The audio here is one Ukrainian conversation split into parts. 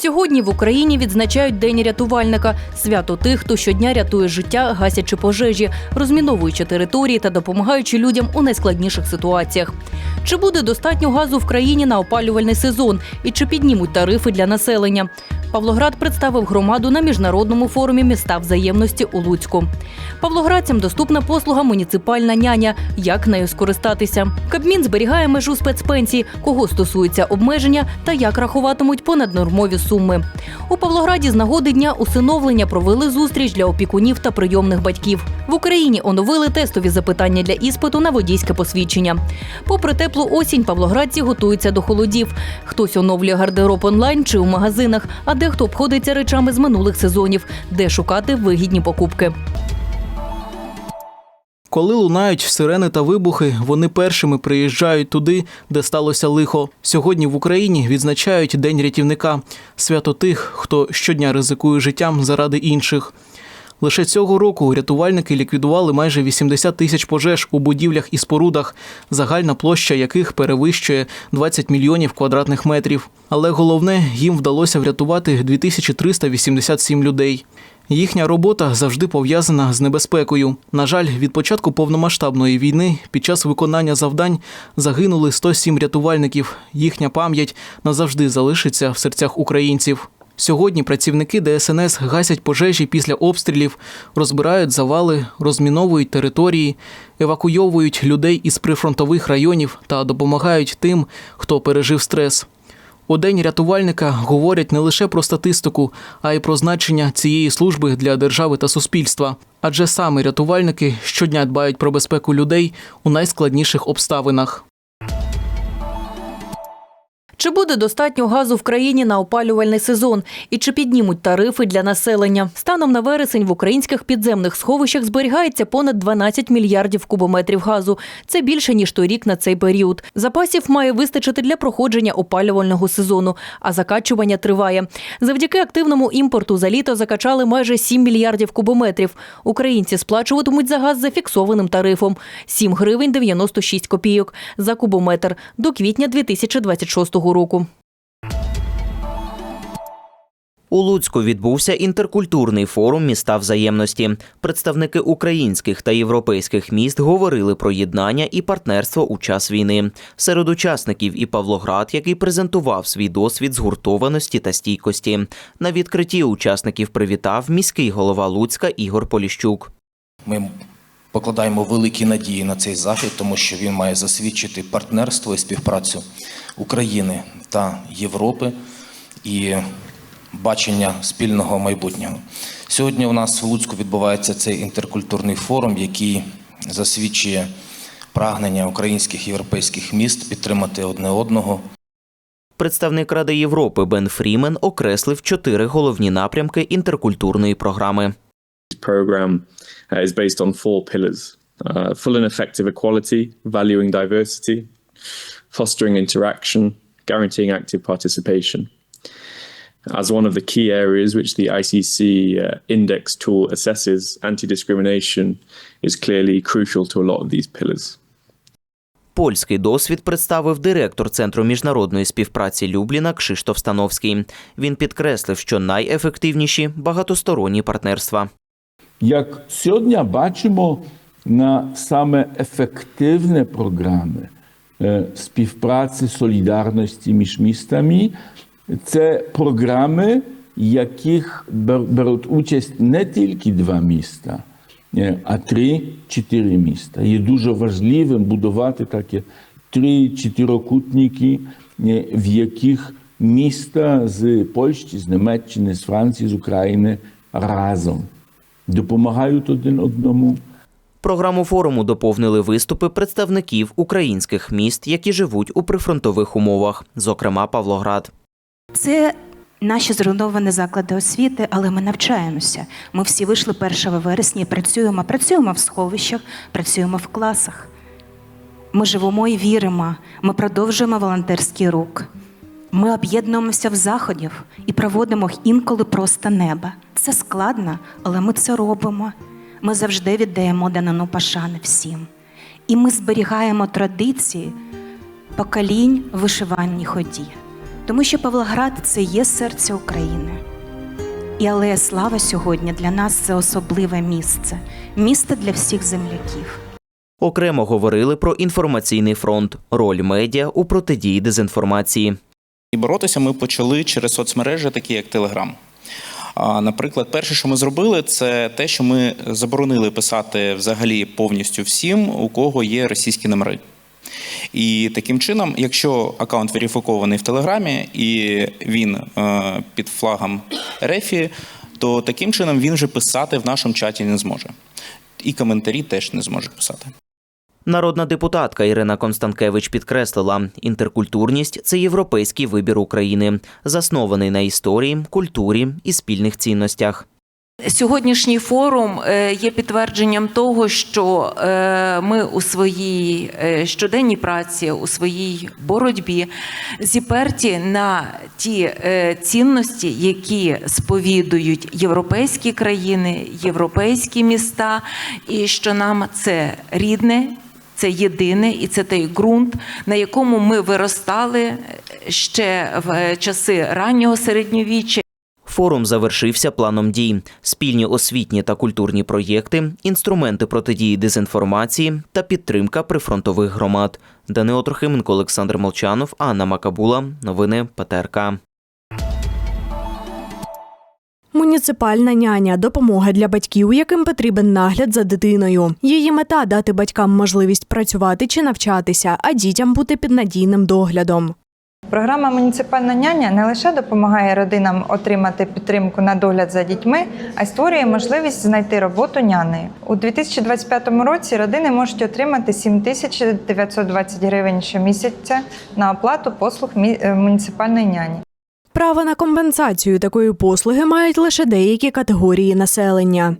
Сьогодні в Україні відзначають День рятувальника свято тих, хто щодня рятує життя, гасячи пожежі, розміновуючи території та допомагаючи людям у найскладніших ситуаціях. Чи буде достатньо газу в країні на опалювальний сезон і чи піднімуть тарифи для населення? Павлоград представив громаду на міжнародному форумі міста взаємності у Луцьку. Павлоградцям доступна послуга муніципальна няня. Як нею скористатися? Кабмін зберігає межу спецпенсій, кого стосується обмеження та як рахуватимуть понаднормові суми. У Павлограді з нагоди дня усиновлення провели зустріч для опікунів та прийомних батьків. В Україні оновили тестові запитання для іспиту на водійське посвідчення. Попри теплу осінь, павлоградці готуються до холодів. Хтось оновлює гардероб онлайн чи у магазинах, а дехто обходиться речами з минулих сезонів, де шукати вигідні покупки. Коли лунають сирени та вибухи, вони першими приїжджають туди, де сталося лихо. Сьогодні в Україні відзначають День рятівника свято тих, хто щодня ризикує життям заради інших. Лише цього року рятувальники ліквідували майже 80 тисяч пожеж у будівлях і спорудах, загальна площа яких перевищує 20 мільйонів квадратних метрів. Але головне, їм вдалося врятувати 2387 людей. Їхня робота завжди пов'язана з небезпекою. На жаль, від початку повномасштабної війни під час виконання завдань загинули 107 рятувальників. Їхня пам'ять назавжди залишиться в серцях українців. Сьогодні працівники ДСНС гасять пожежі після обстрілів, розбирають завали, розміновують території, евакуйовують людей із прифронтових районів та допомагають тим, хто пережив стрес. У день рятувальника говорять не лише про статистику, а й про значення цієї служби для держави та суспільства. Адже саме рятувальники щодня дбають про безпеку людей у найскладніших обставинах. Чи буде достатньо газу в країні на опалювальний сезон? І чи піднімуть тарифи для населення? Станом на вересень в українських підземних сховищах зберігається понад 12 мільярдів кубометрів газу. Це більше ніж торік на цей період. Запасів має вистачити для проходження опалювального сезону, а закачування триває. Завдяки активному імпорту за літо закачали майже 7 мільярдів кубометрів. Українці сплачуватимуть за газ за фіксованим тарифом 7 гривень 96 копійок за кубометр до квітня 2026 року. У Луцьку відбувся інтеркультурний форум міста взаємності. Представники українських та європейських міст говорили про єднання і партнерство у час війни. Серед учасників і Павлоград, який презентував свій досвід згуртованості та стійкості. На відкритті учасників привітав міський голова Луцька Ігор Поліщук. Ми покладаємо великі надії на цей захід, тому що він має засвідчити партнерство і співпрацю України та Європи і бачення спільного майбутнього. Сьогодні у нас в Луцьку відбувається цей інтеркультурний форум, який засвідчує прагнення українських європейських міст підтримати одне одного, Представник Ради Європи Бен Фрімен окреслив чотири головні напрямки інтеркультурної програми. Program uh, is based on four pillars uh, full and effective equality, valuing diversity, fostering interaction, guaranteeing active participation. As one of the key areas which the ICC uh, index tool assesses, anti discrimination is clearly crucial to a lot of these pillars. Польський досвід представив директор Центру міжнародної співпраці Любліна Кшиштоф Становський. Він підкреслив, що найефективніші багатосторонні партнерства. Як сьогодні бачимо на саме ефективні програми е, співпраці, солідарності між містами, це програми, яких беруть участь не тільки два міста, е, а три-чотири міста. Є дуже важливим будувати такі три-чотирикутники, е, в яких міста з Польщі, з Німеччини, з Франції, з України разом допомагають один одному. Програму форуму доповнили виступи представників українських міст, які живуть у прифронтових умовах, зокрема Павлоград. Це наші зруйновані заклади освіти, але ми навчаємося. Ми всі вийшли 1 вересня і працюємо. Працюємо в сховищах, працюємо в класах. Ми живемо і віримо. Ми продовжуємо волонтерський рух. Ми об'єднуємося в заходів і проводимо інколи просто неба. Це складно, але ми це робимо. Ми завжди віддаємо данину пошани всім. І ми зберігаємо традиції поколінь в вишиванні ході. Тому що Павлоград це є серце України. І Алея Слава сьогодні для нас це особливе місце, місце для всіх земляків. Окремо говорили про інформаційний фронт, роль медіа у протидії дезінформації. І боротися ми почали через соцмережі, такі як Телеграм. Наприклад, перше, що ми зробили, це те, що ми заборонили писати взагалі повністю всім, у кого є російські номери. І таким чином, якщо аккаунт верифікований в Телеграмі і він е, під флагом Рефі, то таким чином він вже писати в нашому чаті не зможе. І коментарі теж не зможе писати. Народна депутатка Ірина Констанкевич підкреслила, інтеркультурність це європейський вибір України, заснований на історії, культурі і спільних цінностях. Сьогоднішній форум е, є підтвердженням того, що е, ми у своїй е, щоденній праці, у своїй боротьбі зіперті на ті цінності, які сповідують європейські країни, європейські міста, і що нам це рідне. Це єдине, і це той ґрунт, на якому ми виростали ще в часи раннього середньовіччя. Форум завершився планом дій: спільні освітні та культурні проєкти, інструменти протидії дезінформації та підтримка прифронтових громад. Данило Трохименко, Олександр Молчанов, Анна Макабула. Новини ПТРК. Муніципальна няня допомога для батьків, яким потрібен нагляд за дитиною. Її мета дати батькам можливість працювати чи навчатися, а дітям бути під надійним доглядом. Програма Муніципальна няня не лише допомагає родинам отримати підтримку на догляд за дітьми, а й створює можливість знайти роботу нянею. У 2025 році родини можуть отримати 7920 гривень щомісяця на оплату послуг е, муніципальної няні. Право на компенсацію такої послуги мають лише деякі категорії населення.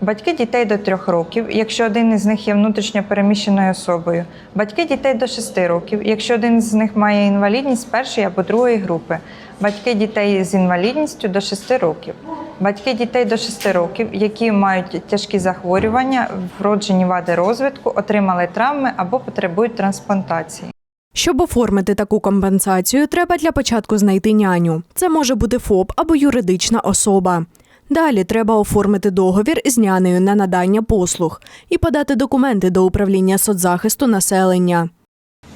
Батьки дітей до 3 років, якщо один із них є внутрішньо переміщеною особою. Батьки дітей до 6 років, якщо один з них має інвалідність першої або другої групи. Батьки дітей з інвалідністю до 6 років. Батьки дітей до 6 років, які мають тяжкі захворювання, вроджені вади розвитку, отримали травми або потребують трансплантації. Щоб оформити таку компенсацію, треба для початку знайти няню. Це може бути ФОП або юридична особа. Далі треба оформити договір з нянею на надання послуг і подати документи до управління соцзахисту населення.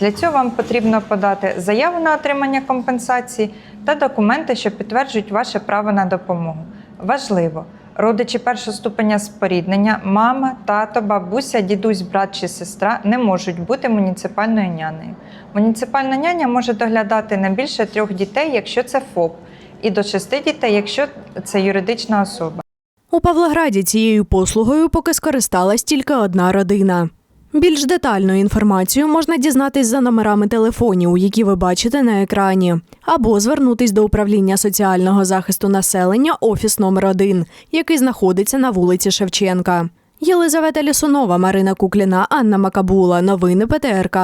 Для цього вам потрібно подати заяву на отримання компенсації та документи, що підтверджують ваше право на допомогу. Важливо, родичі першого ступеня споріднення, мама, тато, бабуся, дідусь, брат чи сестра не можуть бути муніципальною нянею. Муніципальна няня може доглядати не більше трьох дітей, якщо це ФОП, і до шести дітей, якщо це юридична особа. У Павлограді цією послугою поки скористалась тільки одна родина. Більш детальну інформацію можна дізнатись за номерами телефонів, які ви бачите на екрані, або звернутись до управління соціального захисту населення офіс номер 1 який знаходиться на вулиці Шевченка. Єлизавета Лісунова, Марина Кукліна, Анна Макабула. Новини ПТРК.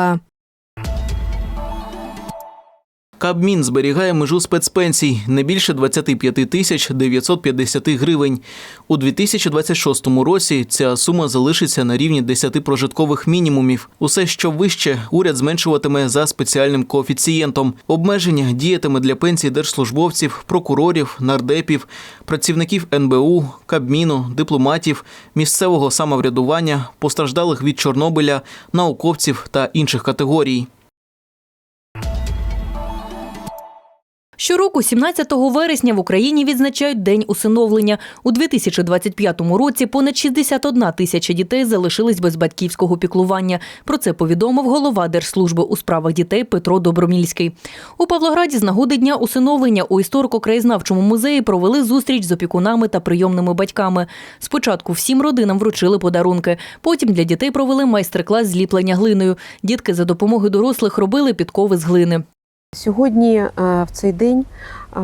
Кабмін зберігає межу спецпенсій не більше 25 тисяч 950 гривень. У 2026 році ця сума залишиться на рівні 10 прожиткових мінімумів. Усе, що вище, уряд зменшуватиме за спеціальним коефіцієнтом. Обмеження діятиме для пенсій держслужбовців, прокурорів, нардепів, працівників НБУ, Кабміну, дипломатів, місцевого самоврядування, постраждалих від Чорнобиля, науковців та інших категорій. Щороку, 17 вересня, в Україні відзначають День усиновлення. У 2025 році понад 61 тисяча дітей залишились без батьківського піклування. Про це повідомив голова Держслужби у справах дітей Петро Добромільський. У Павлограді з нагоди дня усиновлення у історико-краєзнавчому музеї провели зустріч з опікунами та прийомними батьками. Спочатку всім родинам вручили подарунки. Потім для дітей провели майстер-клас зліплення глиною. Дітки за допомогою дорослих робили підкови з глини. Сьогодні е, в цей день е,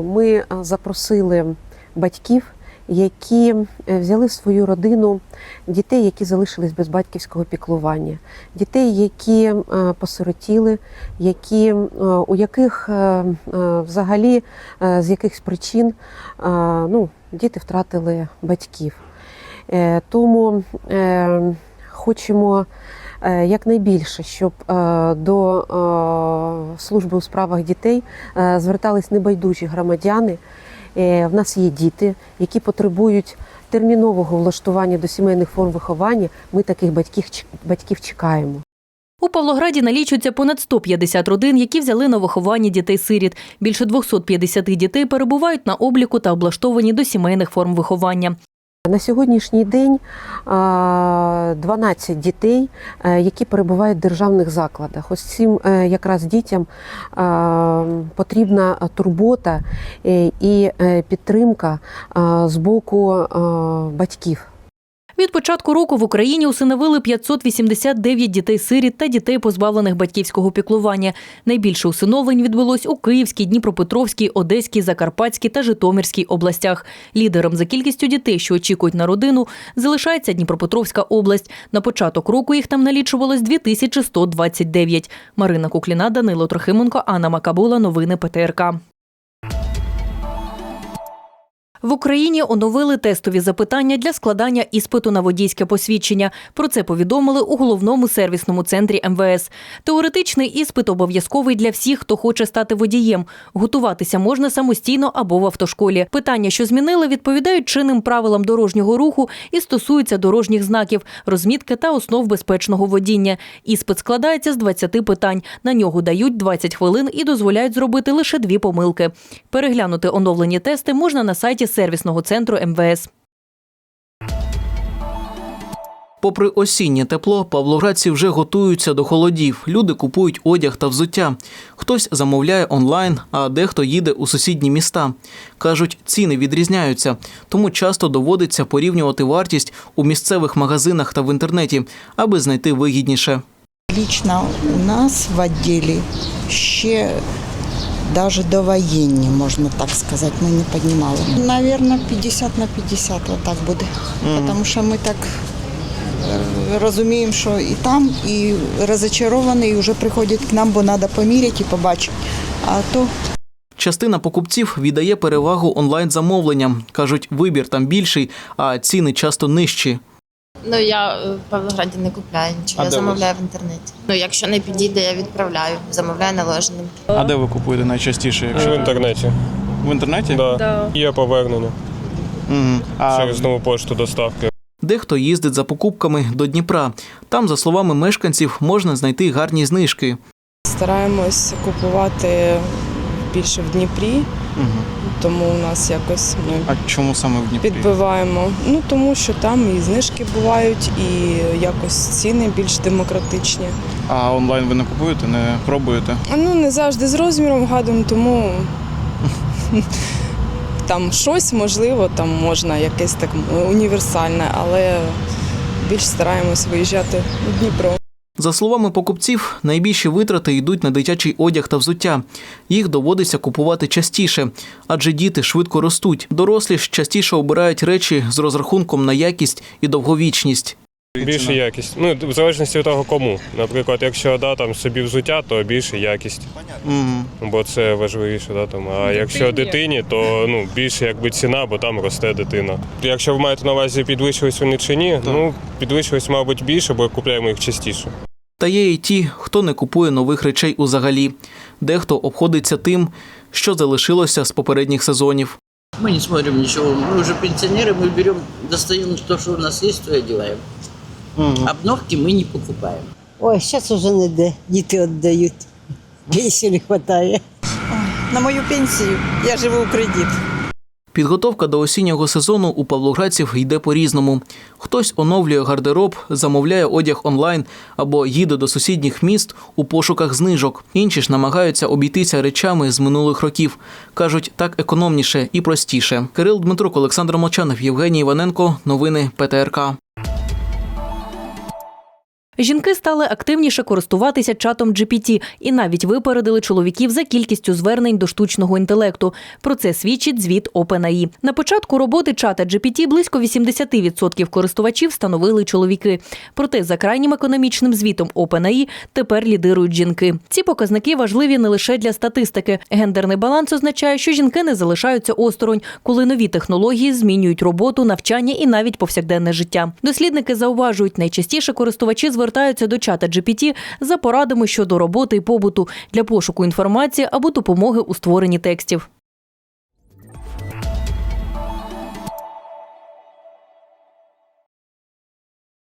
ми запросили батьків, які е, взяли в свою родину дітей, які залишились без батьківського піклування, дітей, які посиротіли, які, у яких взагалі з якихось причин ну, діти втратили батьків. Тому хочемо якнайбільше, щоб е, до е, служби у справах дітей е, звертались небайдужі громадяни. Е, В нас є діти, які потребують термінового влаштування до сімейних форм виховання. Ми таких батьків, батьків чекаємо. У Павлограді налічується понад 150 родин, які взяли на виховання дітей-сиріт. Більше 250 дітей перебувають на обліку та облаштовані до сімейних форм виховання. На сьогоднішній день 12 дітей, е, які перебувають в державних закладах. Ось цим е, якраз дітям потрібна турбота е, і підтримка з боку батьків. Від початку року в Україні усиновили 589 дітей-сиріт та дітей, позбавлених батьківського піклування. Найбільше усиновлень відбулось у Київській, Дніпропетровській, Одеській, Закарпатській та Житомирській областях. Лідером за кількістю дітей, що очікують на родину, залишається Дніпропетровська область. На початок року їх там налічувалось 2129. Марина Кукліна, Данило Трохименко, Анна Макабула. Новини ПТРК. В Україні оновили тестові запитання для складання іспиту на водійське посвідчення. Про це повідомили у головному сервісному центрі МВС. Теоретичний іспит обов'язковий для всіх, хто хоче стати водієм. Готуватися можна самостійно або в автошколі. Питання, що змінили, відповідають чинним правилам дорожнього руху і стосуються дорожніх знаків, розмітки та основ безпечного водіння. Іспит складається з 20 питань. На нього дають 20 хвилин і дозволяють зробити лише дві помилки. Переглянути оновлені тести можна на сайті сервісного центру МВС. Попри осіннє тепло, павлоградці вже готуються до холодів. Люди купують одяг та взуття. Хтось замовляє онлайн, а дехто їде у сусідні міста. Кажуть, ціни відрізняються, тому часто доводиться порівнювати вартість у місцевих магазинах та в інтернеті, аби знайти вигідніше. Лично у нас в відділі ще даже довоєнні, можна так сказати, ми не піднімали. Навірно, 50 на 50 отак буде. Тому що ми так розуміємо, що і там, і розочаровані, і вже приходять к нам, бо треба поміряти і побачити. А то Частина покупців віддає перевагу онлайн-замовленням. Кажуть, вибір там більший, а ціни часто нижчі. Ну я е, в Павлограді не купляю нічого. А я де ви? замовляю в інтернеті. Ну якщо не підійде, я відправляю. Замовляю належним. А де ви купуєте найчастіше? Якщо В інтернеті. в інтернеті? Да. Є повернення Угу. А через нову пошту доставки. Дехто їздить за покупками до Дніпра. Там, за словами мешканців, можна знайти гарні знижки. Стараємось купувати більше в Дніпрі, угу. тому у нас якось ми а чому саме в Дніпрі? підбиваємо. Ну тому що там і знижки бувають, і якось ціни більш демократичні. А онлайн ви не купуєте, не пробуєте? А, Ну не завжди з розміром гадом, тому там щось можливо, там можна якесь так універсальне, але більш стараємось виїжджати у Дніпро. За словами покупців, найбільші витрати йдуть на дитячий одяг та взуття. Їх доводиться купувати частіше, адже діти швидко ростуть. Дорослі ж частіше обирають речі з розрахунком на якість і довговічність. Більше якість. Ну, в залежності від того, кому. Наприклад, якщо да, там собі взуття, то більше якість. Угу. Бо це важливіше, да, там. А якщо дитині, то ну, більше якби ціна, бо там росте дитина. Якщо ви маєте на увазі, підвищились вони чи ні, ну підвищились, мабуть, більше, бо купляємо їх частіше. Та є і ті, хто не купує нових речей узагалі. Дехто обходиться тим, що залишилося з попередніх сезонів. Мы не смотрим ничего. Мы уже пенсионеры, мы берем, достаем то, что у нас есть, то и одеваем. Обновки мы не покупаем. Ой, зараз уже не де. Діти віддають. Пенсії не вистачає. на мою пенсію я живу у кредит. Підготовка до осіннього сезону у павлоградців йде по-різному. Хтось оновлює гардероб, замовляє одяг онлайн або їде до сусідніх міст у пошуках знижок. Інші ж намагаються обійтися речами з минулих років. Кажуть, так економніше і простіше. Кирил Дмитрук, Олександр Мочанов, Євгеній Іваненко. Новини ПТРК. Жінки стали активніше користуватися чатом GPT і навіть випередили чоловіків за кількістю звернень до штучного інтелекту. Про це свідчить звіт OpenAI. На початку роботи чата GPT близько 80% користувачів становили чоловіки. Проте за крайнім економічним звітом OpenAI тепер лідирують жінки. Ці показники важливі не лише для статистики. Гендерний баланс означає, що жінки не залишаються осторонь, коли нові технології змінюють роботу, навчання і навіть повсякденне життя. Дослідники зауважують, найчастіше користувачі звертаються звертаються до чата GPT за порадами щодо роботи і побуту для пошуку інформації або допомоги у створенні текстів.